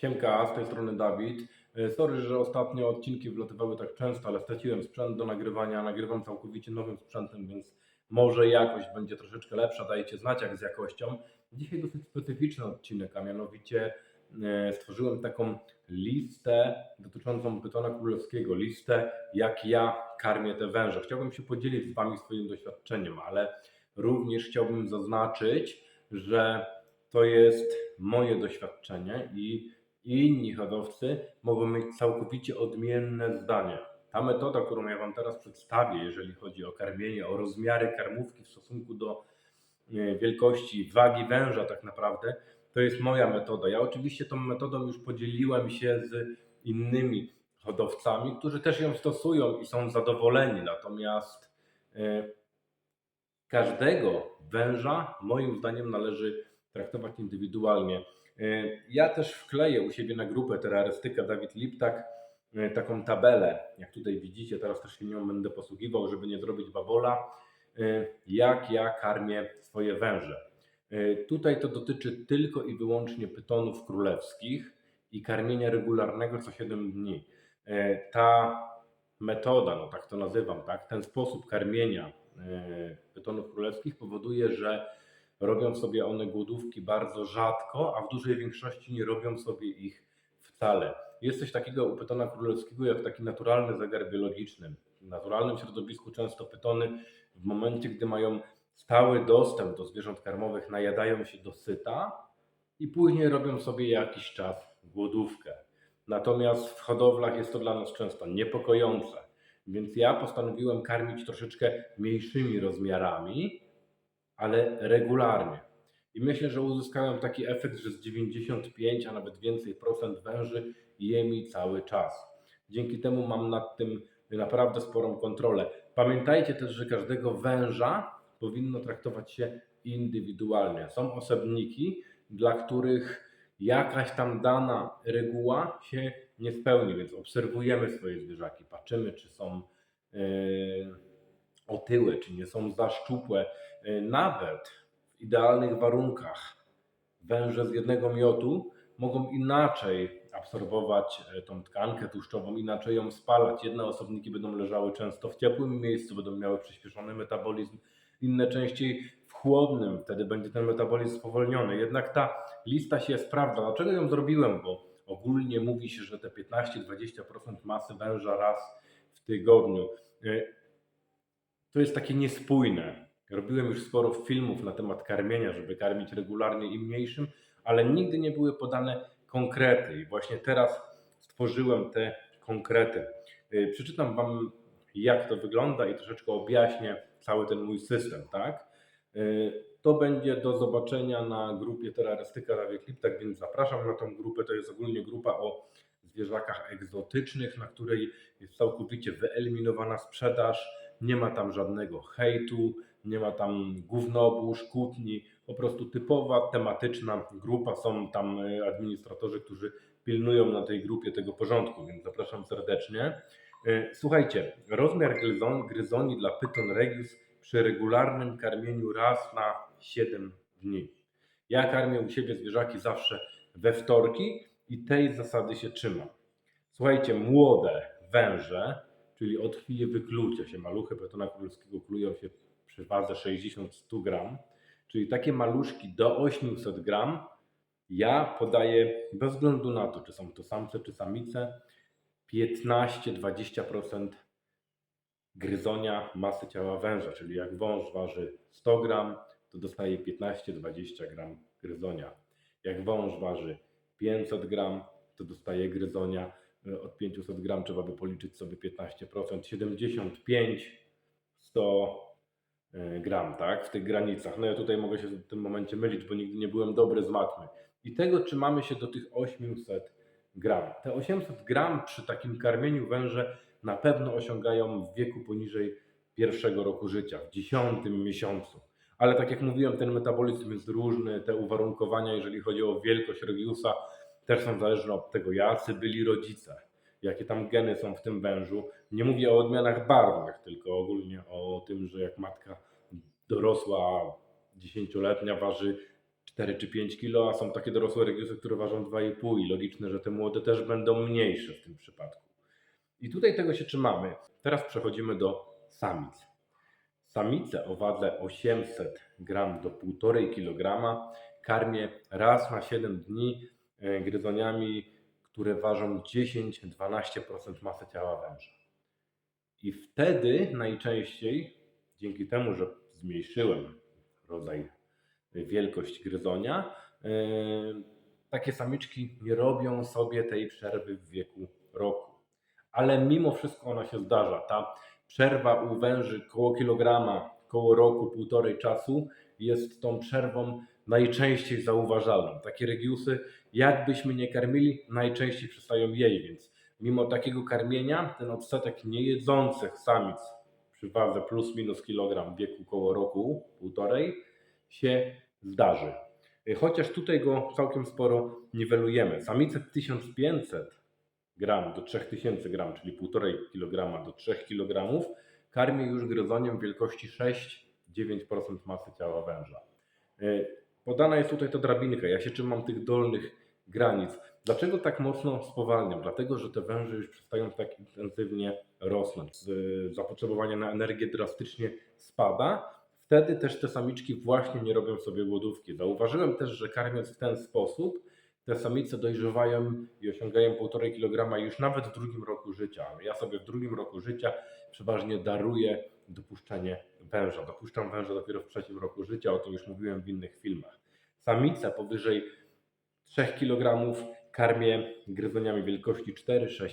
Siemka, z tej strony Dawid. E, Sorry, że ostatnio odcinki wlatywały tak często, ale straciłem sprzęt do nagrywania. Nagrywam całkowicie nowym sprzętem, więc może jakość będzie troszeczkę lepsza. Dajcie znać, jak z jakością. Dzisiaj dosyć specyficzny odcinek, a mianowicie e, stworzyłem taką listę dotyczącą pytona królewskiego. Listę, jak ja karmię te węże. Chciałbym się podzielić z Wami swoim doświadczeniem, ale również chciałbym zaznaczyć, że to jest moje doświadczenie i inni hodowcy mogą mieć całkowicie odmienne zdanie. Ta metoda, którą ja Wam teraz przedstawię, jeżeli chodzi o karmienie, o rozmiary karmówki w stosunku do e, wielkości, wagi węża, tak naprawdę, to jest moja metoda. Ja oczywiście tą metodą już podzieliłem się z innymi hodowcami, którzy też ją stosują i są zadowoleni. Natomiast e, każdego węża, moim zdaniem, należy traktować indywidualnie. E, Ja też wkleję u siebie na grupę Terrarystyka Dawid Liptak e, taką tabelę, jak tutaj widzicie, teraz też się nią będę posługiwał, żeby nie zrobić babola, e, jak ja karmię swoje węże. Tutaj to dotyczy tylko i wyłącznie pytonów królewskich i karmienia regularnego co 7 dni. Ta metoda, no tak to nazywam, tak, ten sposób karmienia pytonów królewskich powoduje, że robią sobie one głodówki bardzo rzadko, a w dużej większości nie robią sobie ich wcale. Jest coś takiego u pytona królewskiego jak taki naturalny zegar biologiczny. W naturalnym środowisku często pytony w momencie, gdy mają stały dostęp do zwierząt karmowych, najadają się do syta i później robią sobie jakiś czas głodówkę. Natomiast w hodowlach jest to dla nas często niepokojące, więc ja postanowiłem karmić troszeczkę mniejszymi rozmiarami, ale regularnie. I myślę, że uzyskałem taki efekt, że z 95, a nawet więcej procent węży je mi cały czas. Dzięki temu mam nad tym naprawdę sporą kontrolę. Pamiętajcie też, że każdego węża powinno traktować się indywidualnie. Są osobniki, dla których jakaś tam dana reguła się nie spełni, więc obserwujemy swoje zwierzaki, patrzymy, czy są yy, otyłe, czy nie są za szczupłe. Yy, Nawet w idealnych warunkach węże z jednego miotu mogą inaczej absorbować e, tą tkankę tłuszczową, inaczej ją spalać. Jedne osobniki będą leżały często w ciepłym miejscu, będą miały przyspieszony metabolizm, inne częściej w chłodnym, wtedy będzie ten metabolizm spowolniony. Jednak ta lista się sprawdza. Dlaczego ją zrobiłem? Bo ogólnie mówi się, że te 15-20% masy węża raz w tygodniu. To jest takie niespójne. Robiłem już sporo filmów na temat karmienia, żeby karmić regularnie i mniejszym, ale nigdy nie były podane konkrety. I właśnie teraz stworzyłem te konkrety. E, Przeczytam Wam, jak to wygląda i troszeczkę objaśnię cały ten mój system, tak? E, To będzie do zobaczenia na grupie Terrarystyka Dawid Liptak, więc zapraszam na tą grupę. To jest ogólnie grupa o zwierzakach egzotycznych, na której jest całkowicie wyeliminowana sprzedaż. Nie ma tam żadnego hejtu, nie ma tam gównobóż, kłótni, po prostu typowa, tematyczna grupa. Są tam e, administratorzy, którzy pilnują na tej grupie tego porządku, więc zapraszam serdecznie. E, Słuchajcie, rozmiar gryzon, gryzoni dla Python Regius przy regularnym karmieniu raz na 7 dni. Ja karmię u siebie zwierzaki zawsze we wtorki i tej zasady się trzymam. Słuchajcie, młode węże, czyli od chwili wyklucia się, maluchy Pythona królewskiego klują się przy wadze 60-100 gram, czyli takie maluszki do 800 gram, ja podaję bez względu na to, czy są to samce, czy samice, 15-20% gryzonia masy ciała węża, czyli jak wąż waży 100 gram, to dostaje 15-20 gram gryzonia. Jak wąż waży 500 gram, to dostaje gryzonia od 500 gram, trzeba by policzyć sobie 15%, 75, 100 e, gram, tak, w tych granicach. No ja tutaj mogę się w tym momencie mylić, bo nigdy nie byłem dobry z matmy. I tego trzymamy się do tych 800 gram. Te 800 gram przy takim karmieniu węże na pewno osiągają w wieku poniżej pierwszego roku życia, w dziesiątym miesiącu. Ale tak jak mówiłem, ten metabolizm jest różny, te uwarunkowania, jeżeli chodzi o wielkość regiusa, też są zależne od tego, jacy byli rodzice, jakie tam geny są w tym wężu. Nie mówię o odmianach barwnych, tylko ogólnie o tym, że jak matka dorosła, dziesięcioletnia waży 4 czy 5 kilo, a są takie dorosłe regiusy, które ważą 2,5 i logiczne, że te młode też będą mniejsze w tym przypadku. I tutaj tego się trzymamy. Teraz przechodzimy do samic. Samice o wadze 800 gram do 1,5 kg karmię raz na 7 dni gryzoniami, które ważą 10-12% masy ciała węża. I wtedy najczęściej, dzięki temu, że zmniejszyłem rodzaj, wielkość gryzonia, e, takie samiczki nie robią sobie tej przerwy w wieku roku. Ale mimo wszystko ona się zdarza. Ta przerwa u węży koło kilograma, koło roku, półtorej czasu jest tą przerwą najczęściej zauważalną. Takie regiusy, jakbyśmy nie karmili, najczęściej przestają jeść, więc mimo takiego karmienia ten odsetek niejedzących samic przy wadze plus minus kilogram w wieku koło roku, półtorej się zdarzy. Chociaż tutaj go całkiem sporo niwelujemy. Samice 1500 gram do 3000 gram, czyli 1,5 kg do 3 kg, karmię już gryzoniem wielkości 6-9% masy ciała węża. Podana jest tutaj ta drabinka. Ja się trzymam tych dolnych granic. Dlaczego tak mocno spowalniam? Dlatego, że te węże już przestają tak intensywnie rosnąć. Z- Zapotrzebowanie na energię drastycznie spada. Wtedy też te samiczki właśnie nie robią sobie głodówki. Zauważyłem też, że karmiąc w ten sposób, te samice dojrzewają i osiągają 1,5 kg już nawet w drugim roku życia. Ja sobie w drugim roku życia przeważnie daruję dopuszczenie węża. Dopuszczam węża dopiero w trzecim roku życia, o tym już mówiłem w innych filmach. Samice powyżej 3 kg karmię gryzoniami wielkości 4-6%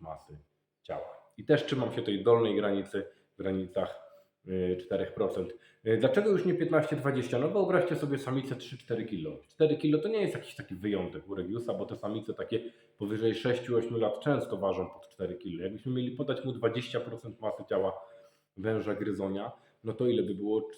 masy ciała. I też trzymam się tej dolnej granicy w granicach y, 4%. Y, Dlaczego już nie 15-20? No wyobraźcie sobie samicę 3-4 kg. 4 kg to nie jest jakiś taki wyjątek u Regiusa, bo te samice takie powyżej 6-8 lat często ważą pod 4 kg. Jakbyśmy mieli podać mu 20% masy ciała węża gryzonia, no to ile by było?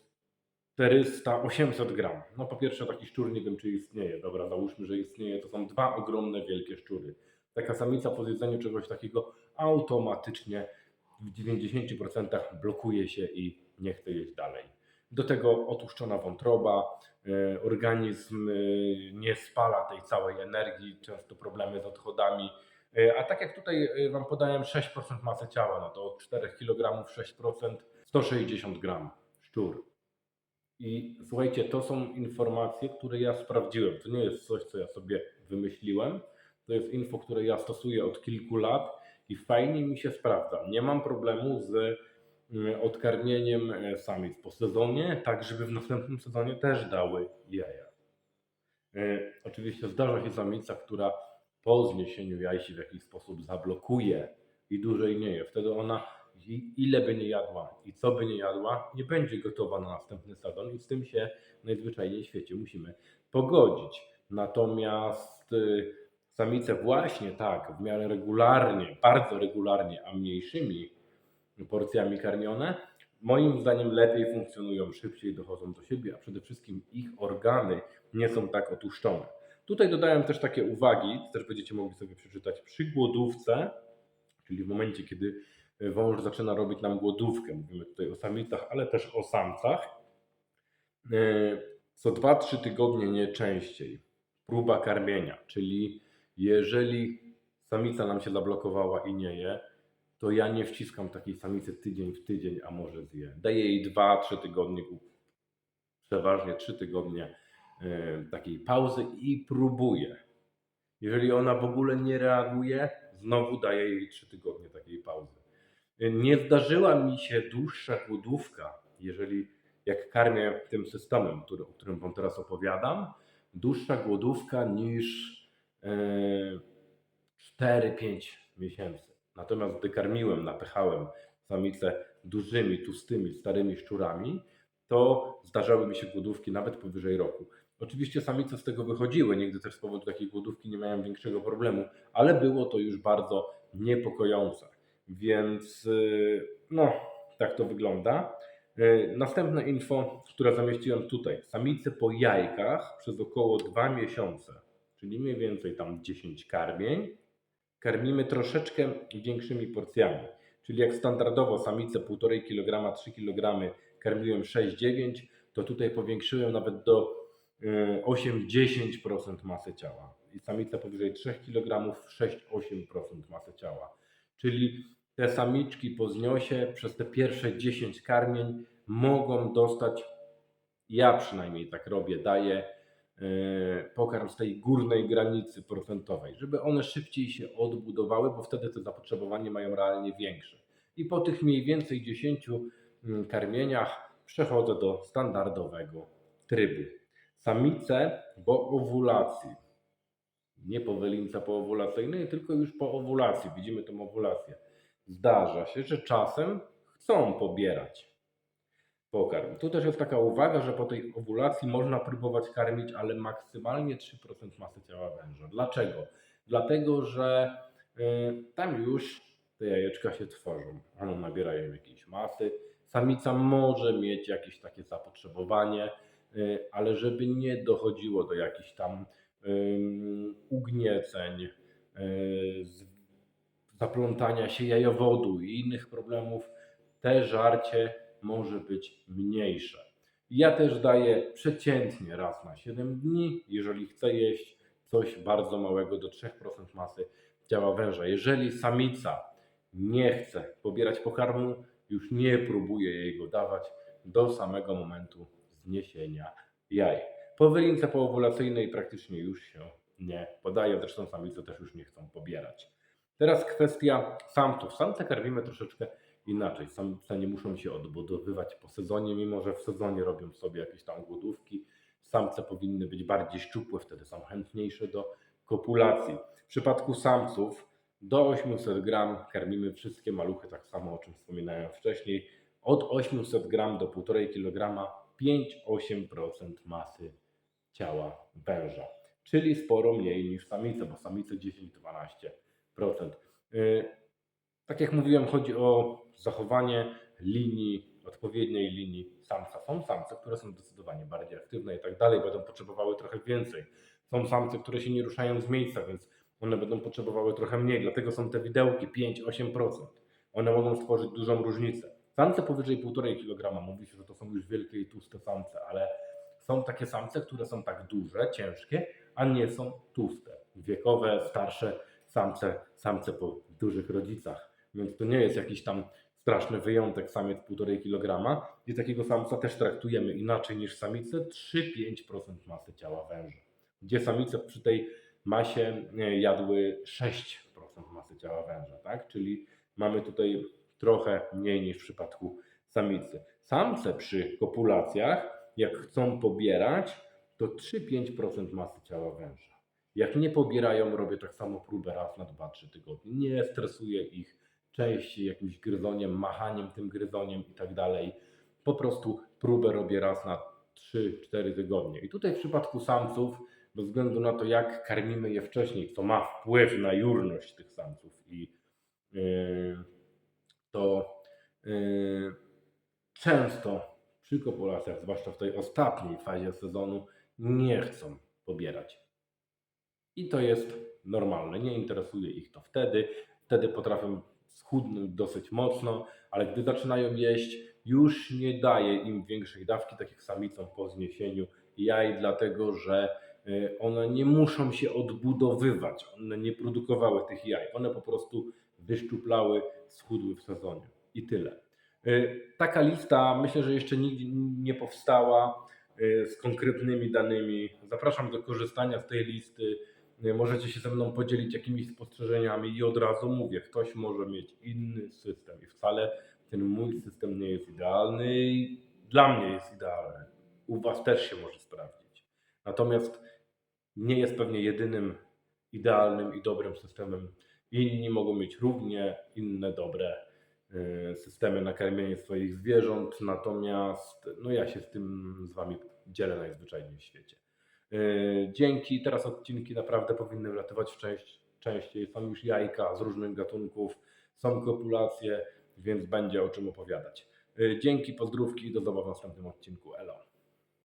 400-800 gram. No po pierwsze taki szczur nie wiem czy istnieje. Dobra, załóżmy, że istnieje. To są dwa ogromne, wielkie szczury. Taka samica po zjedzeniu czegoś takiego automatycznie w 90% blokuje się i nie chce jeść dalej. Do tego otłuszczona wątroba, e, organizm e, nie spala tej całej energii, często problemy z odchodami. E, A tak jak tutaj e, Wam podałem 6% masy ciała, no to od 4 kg 6% 160 gram szczur. I słuchajcie, to są informacje, które ja sprawdziłem. To nie jest coś, co ja sobie wymyśliłem. To jest info, które ja stosuję od kilku lat i fajnie mi się sprawdza. Nie mam problemu z mm, odkarmieniem e, samic po sezonie, tak żeby w następnym sezonie też dały jaja. Oczywiście zdarza się samica, która po zniesieniu jaj się w jakiś sposób zablokuje i dłużej nie je. Wtedy ona ile by nie jadła i co by nie jadła, nie będzie gotowa na następny sezon i z tym się najzwyczajniej w świecie musimy pogodzić. Natomiast y, samice właśnie tak, w miarę regularnie, bardzo regularnie, a mniejszymi porcjami karmione, moim zdaniem lepiej funkcjonują, szybciej dochodzą do siebie, a przede wszystkim ich organy nie są tak otuszczone. Tutaj dodałem też takie uwagi, też będziecie mogli sobie przeczytać przy głodówce, czyli w momencie, kiedy wąż zaczyna robić nam głodówkę, mówimy tutaj o samicach, ale też o samcach, e, co 2-3 tygodnie nie częściej. Próba karmienia, czyli jeżeli samica nam się zablokowała i nie je, to ja nie wciskam takiej samicy tydzień w tydzień, a może zje. Daję jej 2-3 tygodnie, przeważnie 3 tygodnie e, takiej pauzy i próbuję. Jeżeli ona w ogóle nie reaguje, znowu daję jej 3 tygodnie takiej pauzy. Nie zdarzyła mi się dłuższa głodówka, jeżeli jak karmię tym systemem, który, o którym Wam teraz opowiadam, dłuższa głodówka niż e, 4-5 miesięcy. Natomiast gdy karmiłem, napychałem samicę dużymi, tłustymi, starymi szczurami, to zdarzały mi się głodówki nawet powyżej roku. Oczywiście samice z tego wychodziły, nigdy też z powodu takiej głodówki nie miałem większego problemu, ale było to już bardzo niepokojące. Więc y, no, tak to wygląda. Y, Następne info, które zamieściłem tutaj. Samice po jajkach przez około 2 miesiące, czyli mniej więcej tam 10 karmień, karmimy troszeczkę większymi porcjami. Czyli jak standardowo samice 1,5 kg, 3 kg karmiłem 6-9, to tutaj powiększyłem nawet do 8-10% masy ciała. I samice powyżej 3 kg 6-8% masy ciała. Czyli te samiczki po zniosie przez te pierwsze 10 karmień mogą dostać, ja przynajmniej tak robię, daję e, pokarm z tej górnej granicy procentowej, żeby one szybciej się odbudowały, bo wtedy te zapotrzebowanie mają realnie większe. I po tych mniej więcej 10 mm, karmieniach przechodzę do standardowego trybu. Samice po owulacji, nie po wylince poowulacyjnej, tylko już po owulacji, widzimy tą owulację. Zdarza się, że czasem chcą pobierać pokarm. Tu też jest taka uwaga, że po tej owulacji można próbować karmić, ale maksymalnie 3% masy ciała węża. Dlaczego? Dlatego, że y, tam już te jajeczka się tworzą. One nabierają jakiejś masy. Samica może mieć jakieś takie zapotrzebowanie, ale żeby nie dochodziło do jakichś tam ugnieceń, z- zaplątania się jajowodu i innych problemów, te żarcie może być mniejsze. Ja też daję przeciętnie raz na 7 dni, jeżeli chcę jeść coś bardzo małego do 3% masy ciała węża. Jeżeli samica nie chce pobierać pokarmu, już nie próbuję jej go dawać do samego momentu zniesienia jaj. Po wylince poowulacyjnej praktycznie już się nie podaje, zresztą samice też już nie chcą pobierać. Teraz kwestia samców. Samce karmimy troszeczkę inaczej. Samce nie muszą się odbudowywać po sezonie, mimo że w sezonie robią sobie jakieś tam głodówki. Samce powinny być bardziej szczupłe, wtedy są chętniejsze do kopulacji. W przypadku samców do 800 gram karmimy wszystkie maluchy tak samo, o czym wspominałem wcześniej. Od 800 gram do 1,5 kg 5-8% masy ciała węża, czyli sporo mniej niż samice, bo samice 10-12%. Yy, Tak jak mówiłem, chodzi o zachowanie linii, odpowiedniej linii samca. Są samce, które są zdecydowanie bardziej aktywne i tak dalej, będą potrzebowały trochę więcej. Są samce, które się nie ruszają z miejsca, więc one będą potrzebowały trochę mniej, dlatego są te widełki 5-8%. One mogą stworzyć dużą różnicę. Samce powyżej 1,5 kg mówi się, że to są już wielkie i tłuste samce, ale są takie samce, które są tak duże, ciężkie, a nie są tłuste. Wiekowe, starsze samce, samce po dużych rodzicach. Więc to nie jest jakiś tam straszny wyjątek samiec 1,5 kg. I takiego samca też traktujemy inaczej niż samice 3-5% masy ciała węża. Gdzie samice przy tej masie e, jadły 6% masy ciała węża, tak? Czyli mamy tutaj trochę mniej niż w przypadku samicy. Samce przy kopulacjach, jak chcą pobierać, to 3-5% masy ciała węża. Jak nie pobierają, robię tak samo próbę raz na 2-3 tygodnie. Nie stresuję ich częściej jakimś gryzoniem, machaniem tym gryzoniem i tak dalej. Po prostu próbę robię raz na 3-4 tygodnie. I tutaj w przypadku samców, bez względu na to, jak karmimy je wcześniej, co ma wpływ na jurność tych samców i yy, to yy, często przy kopulacjach, zwłaszcza w tej ostatniej fazie sezonu, nie chcą pobierać. I to jest normalne. Nie interesuje ich to wtedy. Wtedy potrafią schudnąć dosyć mocno, ale gdy zaczynają jeść, już nie daje im większej dawki, tak jak samicom po zniesieniu jaj, dlatego że y, one nie muszą się odbudowywać. One nie produkowały tych jaj. One po prostu wyszczuplały, schudły w sezonie. I tyle. Y, Taka lista myślę, że jeszcze nigdy nie powstała y, z konkretnymi danymi. Zapraszam do korzystania z tej listy. Y, Możecie się ze mną podzielić jakimiś spostrzeżeniami i od razu mówię, ktoś może mieć inny system i wcale ten mój system nie jest idealny i dla mnie jest idealny. U Was też się może sprawdzić. Natomiast nie jest pewnie jedynym idealnym i dobrym systemem. Inni mogą mieć równie inne dobre systemy na karmienie swoich zwierząt, natomiast no ja się z tym z Wami dzielę najzwyczajniej w świecie. Yy, Dzięki, teraz odcinki naprawdę powinny wlatywać w część, częściej. Są już jajka z różnych gatunków, są kopulacje, więc będzie o czym opowiadać. Yy, Dzięki, pozdrówki i do zobaczenia w następnym odcinku. Elo.